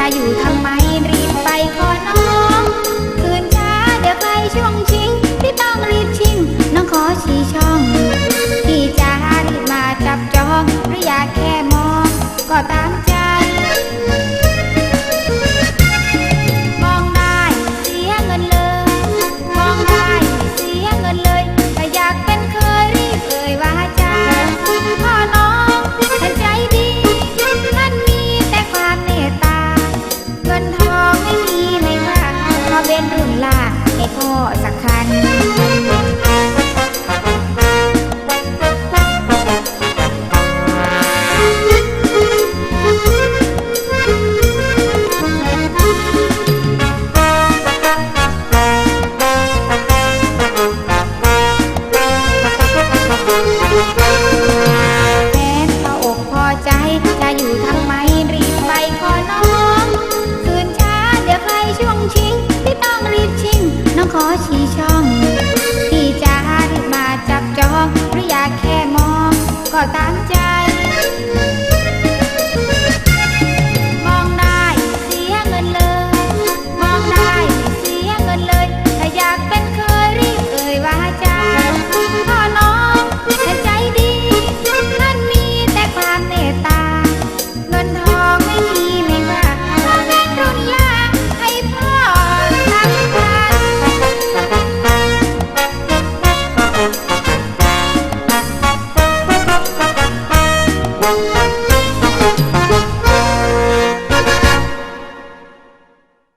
จะอยู่ทำไม พ่อสักคัน ขอชี้ช่องที่จะรีบมาจับจองหรืออยากแค่มอง ก็ตามใจ